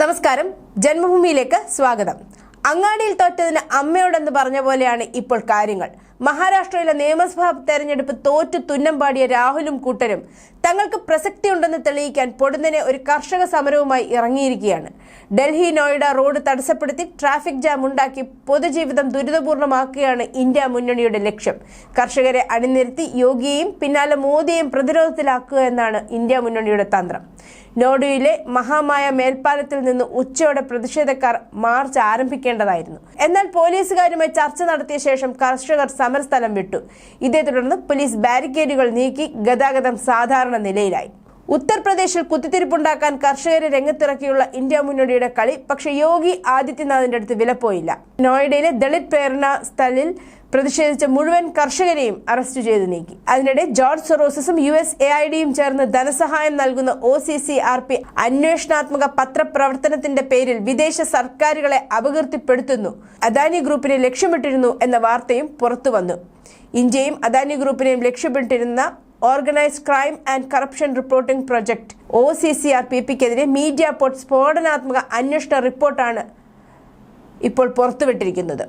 നമസ്കാരം. ജന്മഭൂമിയിലേക്ക് സ്വാഗതം. അങ്ങാടിയിൽ തോറ്റതിന് അമ്മയോടെന്ന് പറഞ്ഞ പോലെയാണ് ഇപ്പോൾ കാര്യങ്ങൾ. മഹാരാഷ്ട്രയിലെ നിയമസഭാ തെരഞ്ഞെടുപ്പ് തോറ്റു തുന്നം പാടിയ രാഹുലും കൂട്ടരും തങ്ങൾക്ക് പ്രസക്തി ഉണ്ടെന്ന് തെളിയിക്കാൻ പൊടുന്നനെ ഒരു കർഷക സമരവുമായി ഇറങ്ങിയിരിക്കുകയാണ്. ഡൽഹി നോയിഡ റോഡ് തടസ്സപ്പെടുത്തി ട്രാഫിക് ജാം ഉണ്ടാക്കി പൊതുജീവിതം ദുരിതപൂർണമാക്കുകയാണ് ഇന്ത്യ മുന്നണിയുടെ ലക്ഷ്യം. കർഷകരെ അണിനിരത്തി യോഗിയെയും പിന്നാലെ മോദിയെയും പ്രതിരോധത്തിലാക്കുക എന്നാണ് ഇന്ത്യ മുന്നണിയുടെ തന്ത്രം. നോയിഡയിലെ മഹാമായ മേൽപ്പാലത്തിൽ നിന്ന് ഉച്ചയോടെ പ്രതിഷേധക്കാർ മാർച്ച് ആരംഭിക്കേണ്ടതായിരുന്നു. എന്നാൽ പോലീസുകാരുമായി ചർച്ച നടത്തിയ ശേഷം കർഷകർ സമരസ്ഥലം വിട്ടു. ഇതേ തുടർന്ന് പോലീസ് ബാരിക്കേഡുകൾ നീക്കി ഗതാഗതം സാധാരണ നിലയിലായി. ഉത്തർപ്രദേശിൽ കുത്തിത്തിരിപ്പുണ്ടാക്കാൻ കർഷകരെ രംഗത്തിറക്കിയുള്ള ഇന്ത്യ മുന്നണിയുടെ കളി പക്ഷേ യോഗി ആദിത്യനാഥിന്റെ അടുത്ത് വിലപ്പോയില്ല. നോയിഡയിലെ ദളിത് പ്രേരണ സ്ഥലിൽ പ്രതിഷേധിച്ച മുഴുവൻ കർഷകരെയും അറസ്റ്റ് ചെയ്തു നീക്കി. അതിനിടെ ജോർജ് സൊറോസസും യു എസ് എ ഐ ഡിയും ചേർന്ന് ധനസഹായം നൽകുന്ന O C C R P അന്വേഷണാത്മക പത്രപ്രവർത്തനത്തിന്റെ പേരിൽ വിദേശ സർക്കാരുകളെ അപകീർത്തിപ്പെടുത്തുന്നു. അദാനി ഗ്രൂപ്പിനെ ലക്ഷ്യമിട്ടിരുന്നു എന്ന വാർത്തയും പുറത്തുവന്നു ഇന്ത്യയും അദാനി ഗ്രൂപ്പിനെയും ലക്ഷ്യമിട്ടിരുന്ന organised crime and corruption reporting project O C C R P പിക്കെതിരെ മീഡിയ പോർട്ട് സ്ഫോടനാത്മക അന്വേഷണ റിപ്പോർട്ടാണ് ഇപ്പോൾ പുറത്തുവിട്ടിരിക്കുന്നത്.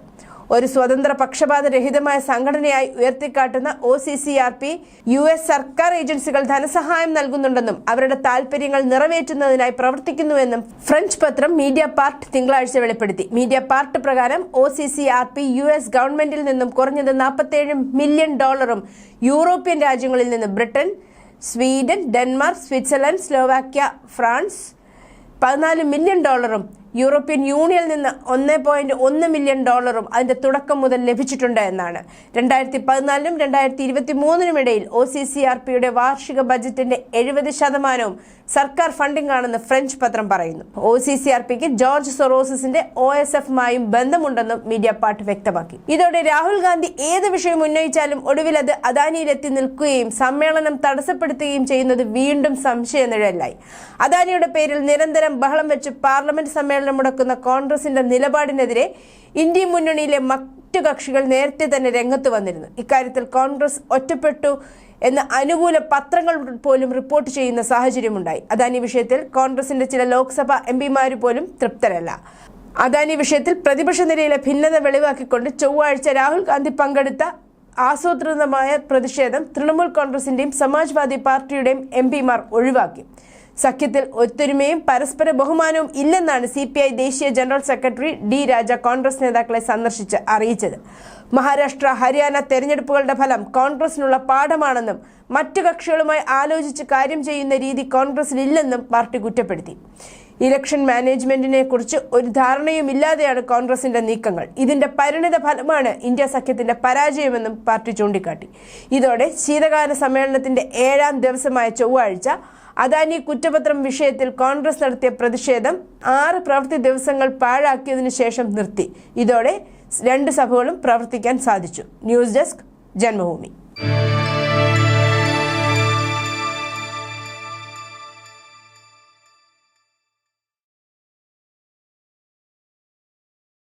ഒരു സ്വതന്ത്ര പക്ഷപാതരഹിതമായ സംഘടനയായി ഉയർത്തിക്കാട്ടുന്ന O C C R P U S സർക്കാർ ഏജൻസികൾ ധനസഹായം നൽകുന്നുണ്ടെന്നും അവരുടെ താൽപര്യങ്ങൾ നിറവേറ്റുന്നതിനായി പ്രവർത്തിക്കുന്നുവെന്നും ഫ്രഞ്ച് പത്രം മീഡിയ പാർട്ട് തിങ്കളാഴ്ച വെളിപ്പെടുത്തി. മീഡിയ പാർട്ട് പ്രകാരം O C C R P U S ഗവൺമെന്റിൽ നിന്നും കുറഞ്ഞത് നാൽപ്പത്തേഴ് മില്യൺ ഡോളറും യൂറോപ്യൻ രാജ്യങ്ങളിൽ നിന്ന് Britain Sweden Denmark Switzerland Slovakia France പതിനാല് മില്യൺ ഡോളറും യൂറോപ്യൻ യൂണിയനിൽ നിന്ന് ഒന്ന് പോയിന്റ് ഒന്ന് മില്യൺ ഡോളറും അതിന്റെ തുടക്കം മുതൽ ലഭിച്ചിട്ടുണ്ട് എന്നാണ്. രണ്ടായിരത്തി പതിനാലിനും രണ്ടായിരത്തി ഇരുപത്തി മൂന്നിനും ഇടയിൽ ഒ സി സി ആർ പിയുടെ വാർഷിക ബജറ്റിന്റെ എഴുപത് ശതമാനവും സർക്കാർ ഫണ്ടിംഗ് ആണെന്ന് ഫ്രഞ്ച് പത്രം പറയുന്നു. ഒ സി സി ആർ പിക്ക് ജോർജ് സൊറോസിന്റെ ഒ എസ് എഫുമായും ബന്ധമുണ്ടെന്നും മീഡിയ പാർട്ട് വ്യക്തമാക്കി. ഇതോടെ രാഹുൽ ഗാന്ധി ഏത് വിഷയം ഉന്നയിച്ചാലും ഒടുവിൽ അത് അദാനിയിലെത്തി നിൽക്കുകയും സമ്മേളനം തടസ്സപ്പെടുത്തുകയും ചെയ്യുന്നത് വീണ്ടും സംശയ നിഴലായി അദാനിയുടെ പേരിൽ നിരന്തരം ബഹളം വെച്ച് പാർലമെന്റ് സമ്മേളനം മുടക്കുന്ന കോൺഗ്രസിന്റെ നിലപാടിനെതിരെ ഇന്ത്യ മുന്നണിയിലെ മറ്റു കക്ഷികൾ നേരത്തെ തന്നെ രംഗത്ത് വന്നിരുന്നു. ഇക്കാര്യത്തിൽ കോൺഗ്രസ് ഒറ്റപ്പെട്ടു എന്ന് അനുകൂല പത്രങ്ങൾ പോലും റിപ്പോർട്ട് ചെയ്യുന്ന സാഹചര്യമുണ്ടായി. അദാനി വിഷയത്തിൽ കോൺഗ്രസിന്റെ ചില ലോക്സഭാ എം പിമാർ പോലും തൃപ്തരല്ല. അദാനി വിഷയത്തിൽ പ്രതിപക്ഷ നിരയിലെ ഭിന്നത വെളിവാക്കിക്കൊണ്ട് ചൊവ്വാഴ്ച രാഹുൽ ഗാന്ധി പങ്കെടുത്ത ആസൂത്രിതമായ പ്രതിഷേധം തൃണമൂൽ കോൺഗ്രസിന്റെയും സമാജ്വാദി പാർട്ടിയുടെയും എം പിമാർ ഒഴിവാക്കി. സഖ്യത്തിൽ ഒത്തൊരുമയും പരസ്പര ബഹുമാനവും ഇല്ലെന്നാണ് സി പി ഐ ദേശീയ general secretary D Raja Congress നേതാക്കളെ സന്ദർശിച്ച് അറിയിച്ചത്. മഹാരാഷ്ട്ര ഹരിയാന തെരഞ്ഞെടുപ്പുകളുടെ ഫലം കോൺഗ്രസിനുള്ള പാഠമാണെന്നും മറ്റു കക്ഷികളുമായി ആലോചിച്ച് കാര്യം ചെയ്യുന്ന രീതി കോൺഗ്രസിലില്ലെന്നും പാർട്ടി കുറ്റപ്പെടുത്തി. ഇലക്ഷൻ മാനേജ്മെന്റിനെ കുറിച്ച് ഒരു ധാരണയും ഇല്ലാതെയാണ് കോൺഗ്രസിന്റെ നീക്കങ്ങൾ. ഇതിന്റെ പരിണിത ഫലമാണ് ഇന്ത്യ സഖ്യത്തിന്റെ പരാജയമെന്നും പാർട്ടി ചൂണ്ടിക്കാട്ടി. ഇതോടെ ശീതകാല സമ്മേളനത്തിന്റെ ഏഴാം ദിവസമായ ചൊവ്വാഴ്ച അദാനി കുറ്റപത്രം വിഷയത്തിൽ കോൺഗ്രസ് നടത്തിയ പ്രതിഷേധം ആറ് പ്രവൃത്തി ദിവസങ്ങൾ പാഴാക്കിയതിനു ശേഷം നിർത്തി. ഇതോടെ രണ്ട് സഭകളും പ്രവർത്തിക്കാൻ സാധിച്ചു. News desk Janmabhumi.